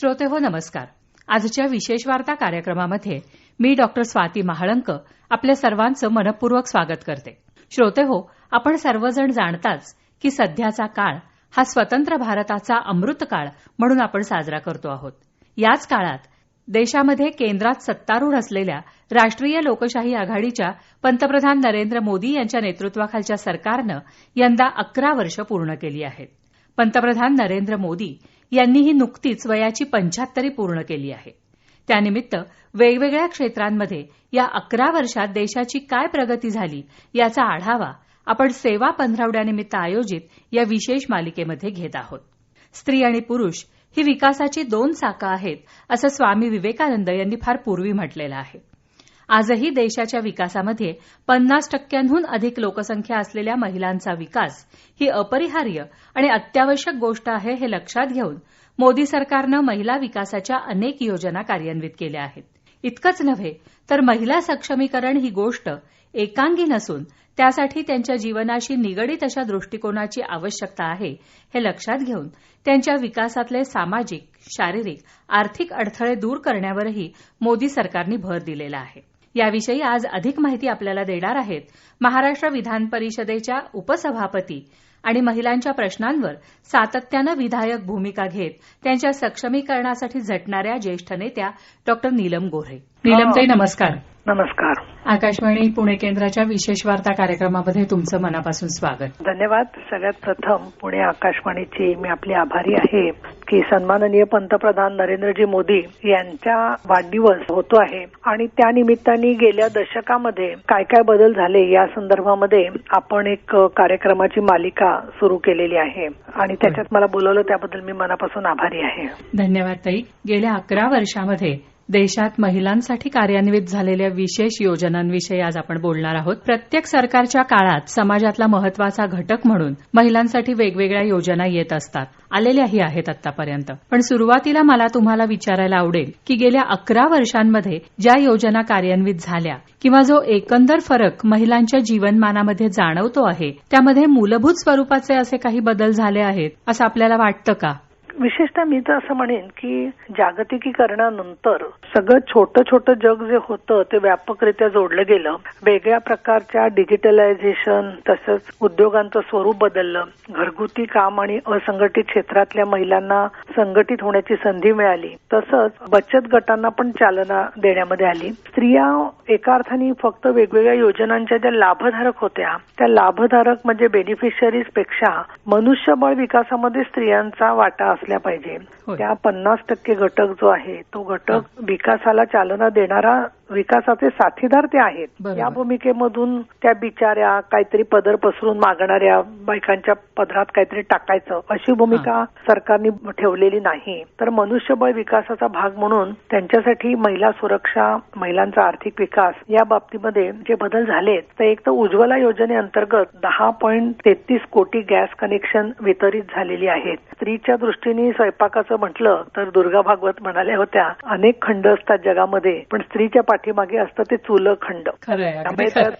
श्रोते हो नमस्कार. आजच्या विशेष वार्ता कार्यक्रमामध्ये मी डॉक्टर स्वाती महाळंक आपल्या सर्वांचं मनपूर्वक स्वागत करते. श्रोते हो आपण सर्वजण जाणताच की सध्याचा काळ हा स्वतंत्र भारताचा अमृत काळ म्हणून आपण साजरा करतो आहोत. याच काळात देशामध्ये केंद्रात सत्तारूढ असलेल्या राष्ट्रीय लोकशाही आघाडीच्या पंतप्रधान नरेंद्र मोदी यांच्या नेतृत्वाखालच्या सरकारनं यंदा अकरा वर्ष पूर्ण केली आहेत. पंतप्रधान नरेंद्र मोदी यांनीही नुकतीच वयाची पंच्याहत्तरी पूर्ण केली आहे. त्यानिमित्त वेगवेगळ्या क्षेत्रांमध्ये या अकरा वर्षात देशाची काय प्रगती झाली याचा आढावा आपण सेवा पंधरवड्यानिमित्त आयोजित या विशेष मालिकेमध्ये घेत आहोत. स्त्री आणि पुरुष ही विकासाची दोन चाकं आहेत असं स्वामी विवेकानंद यांनी फार पूर्वी म्हटलेलं आहे. आजही देशाच्या विकासामध्ये पन्नास टक्क्यांहून अधिक लोकसंख्या असलेल्या महिलांचा विकास ही अपरिहार्य आणि अत्यावश्यक गोष्ट आहे हे लक्षात घेऊन मोदी सरकारनं महिला विकासाच्या अनेक योजना कार्यान्वित केल्या आहेत. इतकंच नव्हे तर महिला सक्षमीकरण ही गोष्ट एकांगी नसून त्यासाठी त्यांच्या जीवनाशी निगडीत अशा दृष्टिकोनाची आवश्यकता आहे हे लक्षात घेऊन त्यांच्या विकासातले सामाजिक शारीरिक आर्थिक अडथळे दूर करण्यावरही मोदी सरकारने भर दिलेला आहे. याविषयी आज अधिक माहिती आपल्याला देणार आहेत महाराष्ट्र विधान परिषदेच्या उपसभापती आणि महिलांच्या प्रश्नांवर सातत्यानं विधायक भूमिका घेत त्यांच्या सक्षमीकरणासाठी झटणाऱ्या ज्येष्ठ नेत्या डॉक्टर नीलम गोऱ्हे. नीलमताई नमस्कार. नमस्कार. आकाशवाणी पुणे केंद्राच्या विशेष वार्ता कार्यक्रमामध्ये तुमचं मनापासून स्वागत. धन्यवाद. सगळ्यात प्रथम पुणे आकाशवाणीची मी आपली आभारी आहे की सन्माननीय पंतप्रधान नरेंद्रजी मोदी यांच्या वाढदिवस होतो आहे आणि त्या निमित्ताने गेल्या दशकामध्ये काय काय बदल झाले या संदर्भामध्ये आपण एक कार्यक्रमाची मालिका सुरू केलेली आहे आणि त्याच्यात मला बोलवलं त्याबद्दल मी मनापासून आभारी आहे. धन्यवाद ताई. गेल्या अकरा वर्षामध्ये देशात महिलांसाठी कार्यान्वित झालेल्या विशेष योजनांविषयी आज आपण बोलणार आहोत. प्रत्येक सरकारच्या काळात समाजातला महत्त्वाचा घटक म्हणून महिलांसाठी वेगवेगळ्या योजना येत असतात. आलेल्याही आहेत आतापर्यंत. पण सुरुवातीला मला तुम्हाला विचारायला आवडेल की गेल्या अकरा वर्षांमध्ये ज्या योजना कार्यान्वित झाल्या किंवा जो एकंदर फरक महिलांच्या जीवनमानामध्ये जाणवतो आहे त्यामध्ये मूलभूत स्वरूपाचे असे काही बदल झाले आहेत असं आपल्याला वाटतं का? विशेषतः मी तर असं म्हणेन की जागतिकीकरणानंतर सगळं छोटं छोटं जग जे होतं ते व्यापकरित्या जोडलं गेलं. वेगळ्या प्रकारच्या डिजिटलायझेशन तसंच उद्योगांचं स्वरूप बदललं. घरगुती काम आणि असंघटित क्षेत्रातल्या महिलांना संघटित होण्याची संधी मिळाली. तसंच बचत गटांना पण चालना देण्यामध्ये आली. स्त्रिया एका अर्थाने फक्त वेगवेगळ्या योजनांच्या ज्या लाभधारक होत्या त्या लाभधारक म्हणजे बेनिफिशरीजपेक्षा मनुष्यबळ विकासामध्ये स्त्रियांचा वाटा असल्या पाहिजे. त्या पन्नास टक्के घटक जो आहे तो घटक विकासाला चालना देणारा विकासाचे साथीदार ते आहेत. या भूमिकेमधून त्या बिचाऱ्या काहीतरी पदर पसरून मागणाऱ्या बायकांच्या पदरात काहीतरी टाकायचं अशी भूमिका सरकारने ठेवलेली नाही. तर मनुष्यबळ विकासाचा भाग म्हणून त्यांच्यासाठी महिला सुरक्षा महिलांचा आर्थिक विकास या बाबतीमध्ये जे बदल झालेत तर एक तर उज्ज्वला योजनेअंतर्गत दहा पॉईंट तेहतीस कोटी गॅस कनेक्शन वितरित झालेली आहेत. स्त्रीच्या दृष्टीने स्वयंपाकाचं म्हटलं तर दुर्गा भागवत म्हणाल्या होत्या अनेक खंड असतात जगामध्ये पण स्त्रीच्या पाठीमागे असतं ते चुलखंड.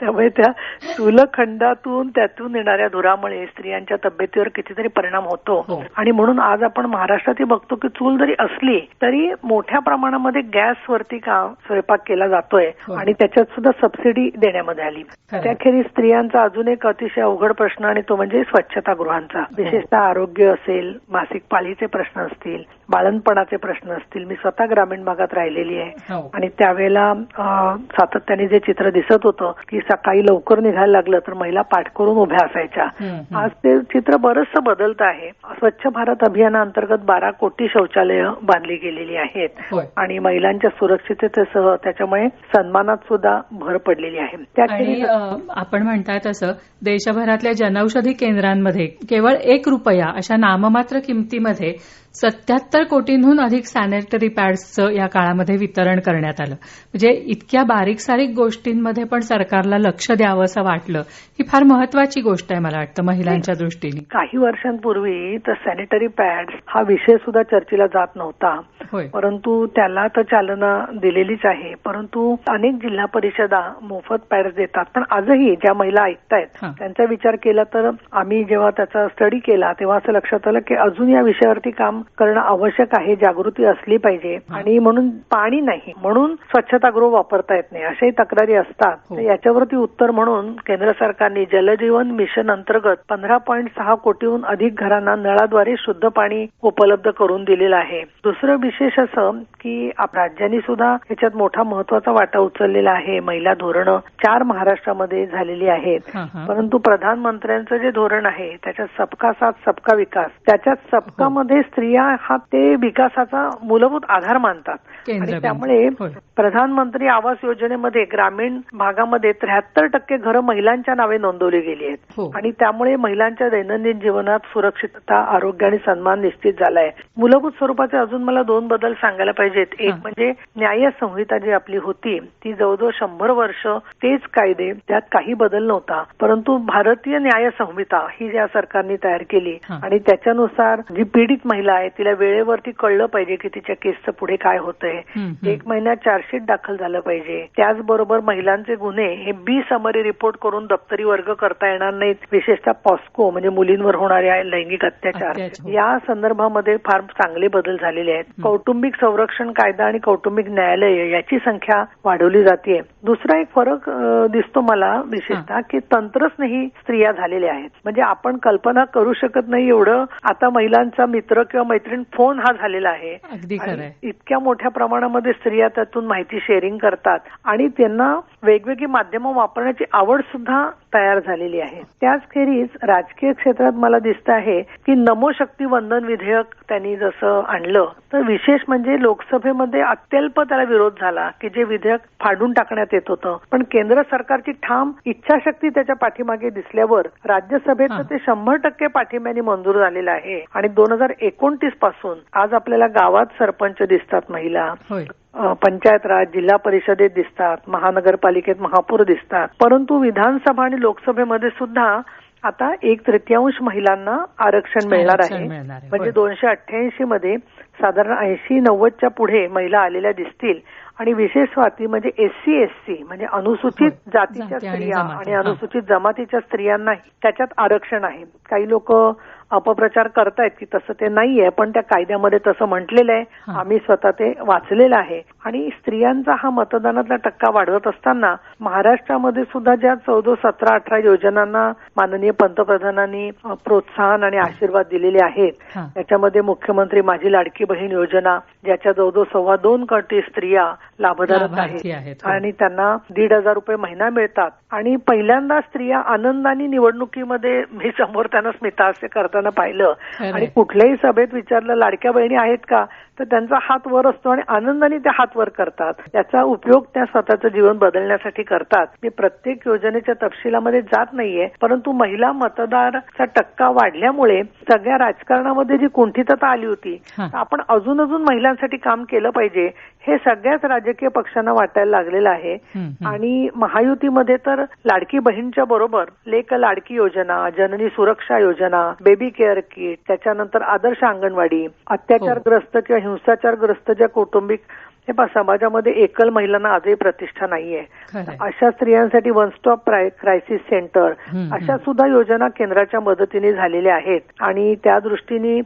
त्यामुळे त्या चुलखंडातून त्यातून येणाऱ्या धुरामुळे स्त्रियांच्या तब्येतीवर कितीतरी परिणाम होतो. आणि म्हणून आज आपण महाराष्ट्रातही बघतो की चूल जरी असली तरी मोठ्या प्रमाणामध्ये गॅसवरती का स्वयंपाक केला जातोय आणि त्याच्यात सुद्धा सबसिडी देण्यामध्ये आली. त्याखेरीज स्त्रियांचा अजून एक अतिशय अवघड प्रश्न आणि तो म्हणजे स्वच्छतागृहांचा. विशेषतः आरोग्य असेल मासिक पाळीचे प्रश्न असतील बाळणपणाचे प्रश्न असतील. मी स्वतः ग्रामीण भागात राहिलेली आहे. आणि त्यावेळेला सातत्याने जे चित्र दिसत होतं की सकाळी लवकर निघायला लागलं तर महिला पाठ करून उभ्या असायच्या. आज ते चित्र बरचसं बदलत आहे. स्वच्छ भारत अभियानाअंतर्गत बारा कोटी शौचालय बांधली गेलेली आहेत. आणि महिलांच्या सुरक्षिततेसह त्याच्यामुळे सन्मानात सुद्धा भर पडलेली आहे. आपण म्हणताय तसं देशभरातल्या जनौषधी केंद्रांमध्ये केवळ एक रुपया अशा नाममात्र किमतीमध्ये सत्याहत्तर कोटींहून अधिक सॅनिटरी पॅड्सचं या काळामध्ये वितरण करण्यात आलं. म्हणजे इतक्या बारीक सारीक गोष्टींमध्ये पण सरकारला लक्ष द्यावं असं वाटलं ही फार महत्वाची गोष्ट आहे मला वाटतं महिलांच्या दृष्टीने. काही वर्षांपूर्वी तर सॅनिटरी पॅड्स हा विषय सुद्धा चर्चेला जात नव्हता. परंतु त्याला तर चालना दिलेलीच आहे. परंतु अनेक जिल्हा परिषदा मोफत पॅड्स देतात. पण आजही ज्या महिला ऐकतायत त्यांचा विचार केला तर आम्ही जेव्हा त्याचा स्टडी केला तेव्हा असं लक्षात आलं की अजून या विषयावरती काम काम करणं आवश्यक आहे जागृती असली पाहिजे. आणि म्हणून पाणी नाही म्हणून स्वच्छतागृह वापरता येत नाही. अशाही तक्रारी असतात. हो. याच्यावरती उत्तर म्हणून केंद्र सरकारने जलजीवन मिशन अंतर्गत पंधरा पॉईंट सहा कोटीहून अधिक घरांना नळाद्वारे शुद्ध पाणी उपलब्ध करून दिलेलं आहे. दुसरं विशेष असं की राज्यांनी सुद्धा याच्यात मोठा महत्त्वाचा वाटा उचललेला आहे. महिला धोरणं चार महाराष्ट्रामध्ये झालेली आहेत. परंतु प्रधानमंत्र्यांचं जे धोरण आहे त्याच्यात सबका साथ सबका विकास त्याच्यात सबकामध्ये स्त्रिया हा ते विकासाचा मूलभूत आधार मानतात. आणि त्यामुळे. प्रधानमंत्री आवास योजनेमध्ये ग्रामीण भागामध्ये त्र्याहत्तर टक्के घरं महिलांच्या नावे नोंदवली गेली आहेत हो. आणि त्यामुळे महिलांच्या दैनंदिन जीवनात सुरक्षितता आरोग्य आणि सन्मान निश्चित झालाय मूलभूत स्वरूपाचे अजून मला दोन बदल सांगायला पाहिजेत एक. म्हणजे न्याय संहिता जी आपली होती ती जवळजवळ शंभर वर्ष तेच कायदे त्यात काही बदल नव्हता परंतु भारतीय न्याय संहिता ही या सरकारने तयार केली. आणि त्याच्यानुसार जी पीडित महिला आहे तिला वेळेवरती कळलं पाहिजे की तिच्या केसचं पुढे काय होतंय. एक महिन्यात चार्जशीट दाखल झालं पाहिजे. त्याचबरोबर महिलांचे गुन्हे हे बी समरी रिपोर्ट करून दप्तरी वर्ग करता येणार नाहीत. विशेषतः पॉस्को म्हणजे मुलींवर होणारे लैंगिक अत्याचार. हो. या संदर्भामध्ये फार चांगले बदल झालेले आहेत. कौटुंबिक संरक्षण कायदा आणि कौटुंबिक न्यायालय याची संख्या वाढवली जाते दुसरा एक फरक दिसतो मला विशेषतः की तंत्रस्नेही स्त्रिया झालेल्या आहेत. म्हणजे आपण कल्पना करू शकत नाही एवढं. आता महिलांचा मित्र किंवा मैत्रीण फोन हा झालेला आहे. इतक्या मोठ्या प्रमाणामध्ये स्त्रिया त्यातून माहिती शेअरिंग करतात. आणि त्यांना वेगवेगळी माध्यमं वापरण्याची आवड सुद्धा तयार झालेली आहे. त्याच खेरीज राजकीय क्षेत्रात मला दिसत आहे की नमो शक्ती वंदन विधेयक त्यांनी जसं आणलं तर विशेष म्हणजे लोकसभेमध्ये अत्यल्प त्याला विरोध झाला की जे विधेयक फाडून टाकण्यात येत होतं. पण केंद्र सरकारची ठाम इच्छाशक्ती त्याच्या पाठीमागे दिसल्यावर राज्यसभेत. ते शंभर टक्के पाठिंब्याने मंजूर झालेलं आहे. आणि दोन हजार एकोणतीसपासून आज आपल्याला गावात सरपंच दिसतात महिला. पंचायत राज जिल्हा परिषदेत दिसतात महानगरपालिकेत महापौर दिसतात परंतु विधानसभा आणि लोकसभेमध्ये सुद्धा आता एक तृतीयांश महिलांना आरक्षण मिळणार आहे. म्हणजे. दोनशे अठ्ठ्याऐंशी मध्ये साधारण ऐंशी नव्वदच्या पुढे महिला आलेल्या दिसतील आणि विशेष स्वाती म्हणजे एससी एससी म्हणजे अनुसूचित. जातीच्या स्त्रिया. आणि. अनुसूचित जमातीच्या स्त्रियांना त्याच्यात आरक्षण आहे काही लोक अपप्रचार करतायत की तसं ते नाहीये पण त्या कायद्यामध्ये तसं म्हटलेलं आहे हा. आम्ही स्वतः ते वाचलेलं आहे आणि स्त्रियांचा हा मतदानातला टक्का वाढवत असताना महाराष्ट्रामध्ये सुद्धा ज्या चौदा सतरा अठरा योजनांना माननीय पंतप्रधानांनी प्रोत्साहन आणि आशीर्वाद दिलेले आहेत हा. त्याच्यामध्ये मुख्यमंत्री माझी लाडकी बहीण योजना ज्याच्या जवळजवळ सव्वा दोन कोटी स्त्रिया लाभधारक आहेत, हो. आणि त्यांना दीड हजार रुपये महिना मिळतात आणि पहिल्यांदा स्त्रिया आनंदाने निवडणुकीमध्ये मी समोर त्यांना स्मिताहास्य करताना पाहिलं. आणि कुठल्याही सभेत विचारलं लाडक्या बहिणी आहेत का तर त्यांचा हात वर असतो आणि आनंदाने त्या हात वर करतात त्याचा उपयोग त्या स्वतःचं जीवन बदलण्यासाठी करतात मी प्रत्येक योजनेच्या तपशिलामध्ये जात नाहीये परंतु महिला मतदाराचा टक्का वाढल्यामुळे सगळ्या राजकारणामध्ये जी कुंठितता आली होती हा. आपण अजून अजून महिलांसाठी काम केलं पाहिजे हे सगळ्याच राजकीय पक्षांना वाटायला लागलेलं आहे. आणि महायुतीमध्ये तर लाडकी बहीणच्या बरोबर लेक लाडकी योजना जननी सुरक्षा योजना बेबी केअर किट त्याच्यानंतर आदर्श अंगणवाडी अत्याचारग्रस्त किंवा हिंसाचारग्रस्त ज्या कौटुंबिक हे पहा समाजामध्ये एकल महिलांना आजही प्रतिष्ठा नाहीये. अशा स्त्रियांसाठी वन स्टॉप क्रायसिस सेंटर अशा सुद्धा योजना केंद्राच्या मदतीने झालेल्या आहेत. आणि त्या दृष्टीने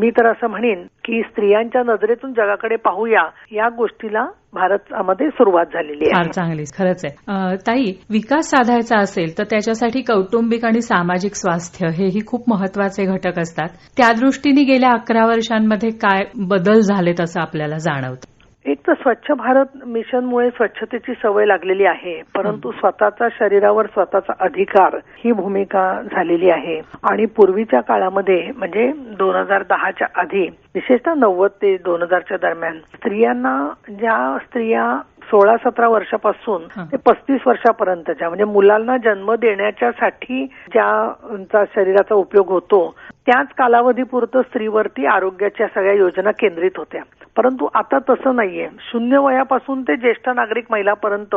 मी तर असं म्हणेन की स्त्रियांच्या नजरेतून जगाकडे पाहूया या गोष्टीला भारतामध्ये सुरुवात झालेली फार आहे चांगली खरंच आहे. ताई विकास साधायचा असेल तर त्याच्यासाठी कौटुंबिक आणि सामाजिक स्वास्थ्य हेही खूप महत्त्वाचे घटक असतात. त्या दृष्टीने गेल्या अकरा वर्षांमध्ये काय बदल झालेत असं आपल्याला जाणवतं? एक तर स्वच्छ भारत मिशनमुळे स्वच्छतेची सवय लागलेली आहे परंतु स्वतःचा शरीरावर स्वतःचा अधिकार ही भूमिका झालेली आहे. आणि पूर्वीच्या काळामध्ये म्हणजे दोन हजार दहाच्या आधी विशेषतः नव्वद ते दोन हजारच्या दरम्यान स्त्रियांना ज्या स्त्रिया सोळा सतरा वर्षापासून. ते पस्तीस वर्षापर्यंतच्या म्हणजे मुलांना जन्म देण्याच्यासाठी ज्या शरीराचा उपयोग होतो त्याच कालावधीपुरतं स्त्रीवरती आरोग्याच्या सगळ्या योजना केंद्रित होत्या. परंतु आता तसं नाहीये. शून्य वयापासून ते ज्येष्ठ नागरिक महिलापर्यंत.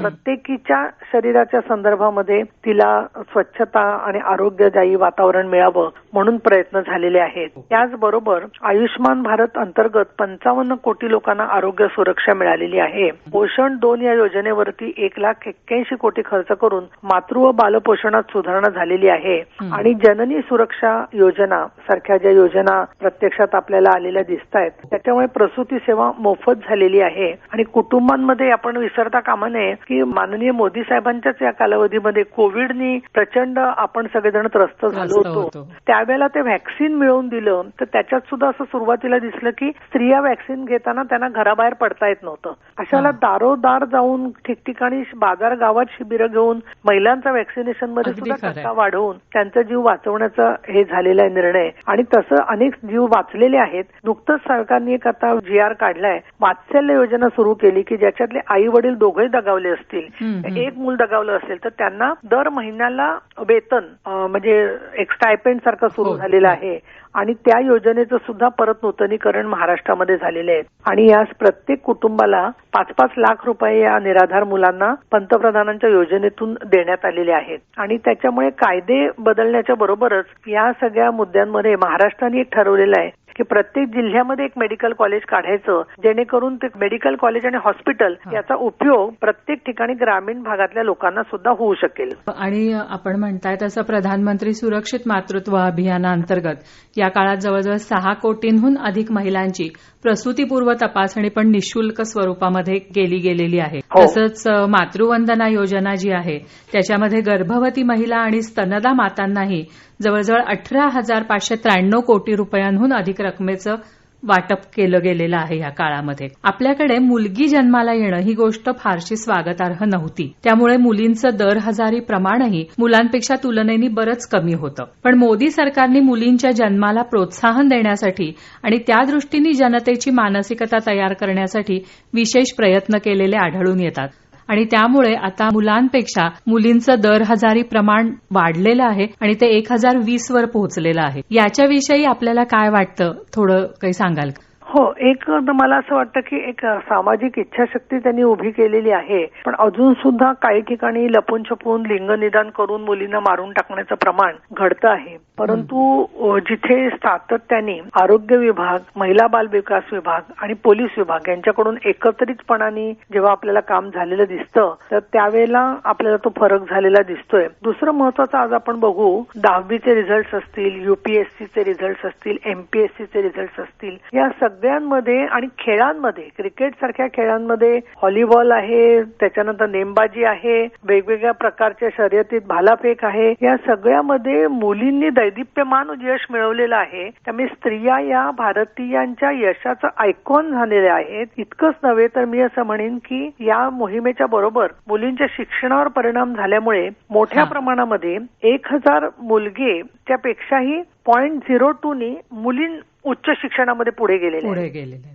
प्रत्येकीच्या शरीराच्या संदर्भामध्ये तिला स्वच्छता आणि आरोग्यदायी वातावरण मिळावं म्हणून प्रयत्न झालेले आहेत. त्याचबरोबर आयुष्यमान भारत अंतर्गत पंचावन्न कोटी लोकांना आरोग्य सुरक्षा मिळालेली आहे. पोषण दोन या योजनेवरती एक लाख एक्क्याऐंशी कोटी खर्च करून मातृ व बालपोषणात सुधारणा झालेली आहे. आणि जननी सुरक्षा योजना सारख्या ज्या योजना प्रत्यक्षात आपल्याला आलेल्या दिसत आहेत त्याच्यामुळे प्रसूती सेवा मोफत झालेली आहे आणि कुटुंबांमध्ये आपण विसरता कामा नये की माननीय मोदी साहेबांच्याच या कालावधीमध्ये कोविडनी प्रचंड आपण सगळेजण त्रस्त झालो होतो. त्यावेळेला ते व्हॅक्सिन मिळवून दिलं तर त्याच्यात सुद्धा असं सुरुवातीला दिसलं की स्त्रिया व्हॅक्सिन घेताना त्यांना घराबाहेर पडता येत नव्हतं अशाला. दारोदार जाऊन ठिकठिकाणी बाजार गावात शिबिरं घेऊन महिलांचा व्हॅक्सिनेशनमध्ये सुद्धा. टक्का वाढवून त्यांचा जीव वाचवण्याचा हे झालेला आहे निर्णय आणि तसं अनेक जीव वाचलेले आहेत नुकतंच सरकारने एक आता जी आर काढलाय. वात्सल्य योजना सुरू केली की ज्याच्यातले आई वडील दोघेही दगावले असतील. एक मूल दगावलं असेल तर त्यांना दर महिन्याला वेतन म्हणजे एक स्टायपेंड सारखं सुरू हो. झालेलं आहे. आणि त्या योजनेचं सुद्धा परत नूतनीकरण महाराष्ट्रामध्ये झालेले आहे. आणि यास प्रत्येक कुटुंबाला पाच पाच लाख रुपये या निराधार मुलांना पंतप्रधानांच्या योजनेतून देण्यात आलेले आहेत. आणि त्याच्यामुळे कायदे बदलण्याच्या बरोबरच या सगळ्या मुद्द्यांमध्ये महाराष्ट्राने एक ठरवलेलं आहे की प्रत्येक जिल्ह्यामध्ये एक मेडिकल कॉलेज काढायचं जेणेकरून ते मेडिकल कॉलेज आणि हॉस्पिटल. याचा उपयोग प्रत्येक ठिकाणी ग्रामीण भागातल्या लोकांना सुद्धा होऊ शकेल आणि आपण म्हणताय तसं प्रधानमंत्री सुरक्षित मातृत्व अभियानाअंतर्गत या काळात जवळजवळ सहा कोटींहून अधिक महिलांची प्रसूतीपूर्व तपासणी पण निशुल्क स्वरूपामध्ये केली गेलेली आहे हो. तसंच मातृवंदना योजना जी आहे त्याच्यामध्ये गर्भवती महिला आणि स्तनदा मातांनाही जवळजवळ अठरा हजार पाचशे त्र्याण्णव कोटी रुपयांहून अधिक रकमेचं वाटप केलं गेलेलं आहे या काळामध्ये. आपल्याकडे मुलगी जन्माला येणं ही गोष्ट फारशी स्वागतार्ह नव्हती. त्यामुळे मुलींचं दर हजारी प्रमाणही मुलांपेक्षा तुलनेने बरंच कमी होतं. पण मोदी सरकारने मुलींच्या जन्माला प्रोत्साहन देण्यासाठी आणि त्या दृष्टीने जनतेची मानसिकता तयार करण्यासाठी विशेष प्रयत्न केलेले आढळून येतात. आणि त्यामुळे आता मुलांपेक्षा मुलींचं दर हजारी प्रमाण वाढलेलं आहे आणि ते एक हजार वीस वर पोहोचलेलं आहे. याच्याविषयी आपल्याला काय वाटतं? थोडं काही सांगाल का? हो एक तर मला असं वाटतं की एक सामाजिक इच्छाशक्ती त्यांनी उभी केलेली आहे पण अजून सुद्धा काही ठिकाणी लपून छपून लिंग निदान करून मुलींना मारून टाकण्याचं प्रमाण घडतं आहे. परंतु जिथे सातत्याने आरोग्य विभाग महिला बाल विकास विभाग आणि पोलीस विभाग यांच्याकडून एकत्रितपणाने जेव्हा आपल्याला काम झालेलं दिसतं तर त्यावेळेला आपल्याला तो फरक झालेला दिसतोय. दुसरं महत्वाचं आज आपण बघू दहावीचे रिझल्ट असतील युपीएससीचे रिझल्ट असतील एमपीएससीचे रिझल्ट असतील या सगळ्यांमध्ये आणि खेळांमध्ये क्रिकेट सारख्या खेळांमध्ये व्हॉलीबॉल आहे त्याच्यानंतर नेमबाजी आहे वेगवेगळ्या प्रकारच्या शर्यतीत भालाफेक आहे. या सगळ्यामध्ये मुलींनी दैदिप्यमान यश मिळवलेलं आहे. त्यामुळे स्त्रिया या भारतीयांच्या यशाचं आयकॉन झालेले आहेत. इतकंच नव्हे तर मी असं म्हणेन की या मोहिमेच्या बरोबर मुलींच्या शिक्षणावर परिणाम झाल्यामुळे मोठ्या. प्रमाणामध्ये एक हजार मुलगे त्यापेक्षाही पॉईंट झिरो टू नी मुली उच्च शिक्षणामध्ये पुढे गेलेले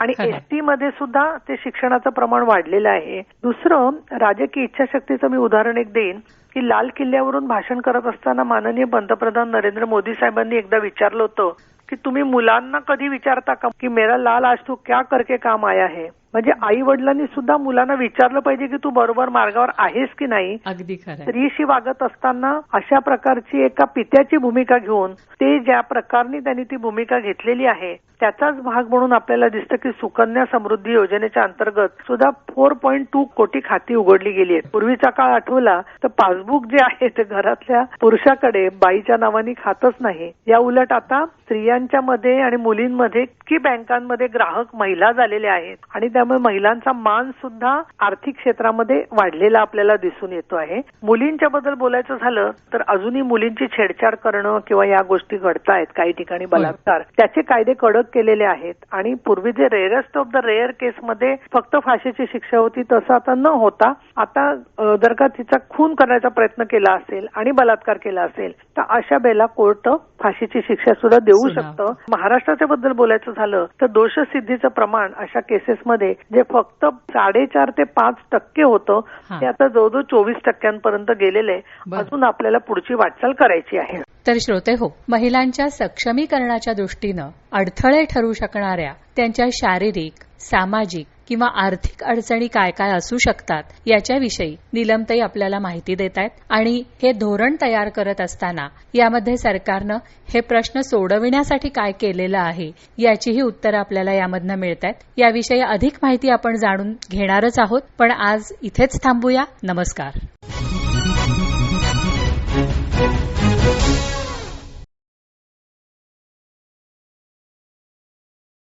आणि खरं. एसटी मध्ये सुद्धा ते शिक्षणाचं प्रमाण वाढलेलं आहे. दुसरं राजकीय इच्छाशक्तीचं मी उदाहरण एक देईन की लाल किल्ल्यावरून भाषण करत असताना माननीय पंतप्रधान नरेंद्र मोदी साहेबांनी एकदा विचारलं होतं की तुम्ही मुलांना कधी विचारता का की मेरा लाल आज तू क्या करके काम आया है? म्हणजे आई वडिलांनी सुद्धा मुलांना विचारलं पाहिजे की तू बरोबर मार्गावर आहेस की नाही? अगदी. स्त्रीशी वागत असताना अशा प्रकारची एका पित्याची भूमिका घेऊन ते ज्या प्रकारने त्यांनी ती भूमिका घेतलेली आहे त्याचाच भाग म्हणून आपल्याला दिसतं की सुकन्या समृद्धी योजनेच्या अंतर्गत सुद्धा फोर पॉईंट टू कोटी खाती उघडली गेली आहेत. पूर्वीचा काळ आठवला तर पासबुक जे आहे ते घरातल्या पुरुषाकडे बाईच्या नावाने खातच नाही. या उलट आता स्त्रियांच्या मध्ये आणि मुलींमध्ये की बँकांमध्ये ग्राहक महिला झालेल्या आहेत आणि त्यामुळे महिलांचा मान सुद्धा आर्थिक क्षेत्रामध्ये वाढलेला आपल्याला दिसून येतो आहे. मुलींच्या बद्दल बोलायचं झालं तर अजूनही मुलींची छेडछाड करणं किंवा या गोष्टी घडतायत काही ठिकाणी बलात्कार त्याचे कायदे कडक केलेले आहेत आणि पूर्वी जे रेअरेस्ट ऑफ द रेअर केसमध्ये फक्त फाशीची शिक्षा होती तसं आता न होता आता जर का तिचा खून करण्याचा प्रयत्न केला असेल आणि बलात्कार केला असेल तर अशा बेला कोर्ट फाशीची शिक्षा सुद्धा देऊ. शकतं महाराष्ट्राच्या बद्दल बोलायचं झालं तर दोषसिद्धीचं प्रमाण अशा केसेसमध्ये जे फक्त साडेचार ते पाच टक्के होतं. ते आता जवळजवळ चोवीस टक्क्यांपर्यंत गेलेलं आहे. अजून आपल्याला पुढची वाटचाल करायची आहे तर श्रोते हो महिलांच्या सक्षमीकरणाच्या दृष्टीनं अडथळे ठरू शकणाऱ्या त्यांच्या शारीरिक सामाजिक किंवा आर्थिक अडचणी काय काय असू शकतात याच्याविषयी निलमताई आपल्याला माहिती देत आहेत आणि हे धोरण तयार करत असताना यामध्ये सरकारनं हे प्रश्न सोडविण्यासाठी काय केलेलं आहे याचीही उत्तरं आपल्याला यामधनं मिळत आहेत याविषयी अधिक माहिती आपण जाणून घेणारच आहोत. पण आज इथेच थांबूया. नमस्कार.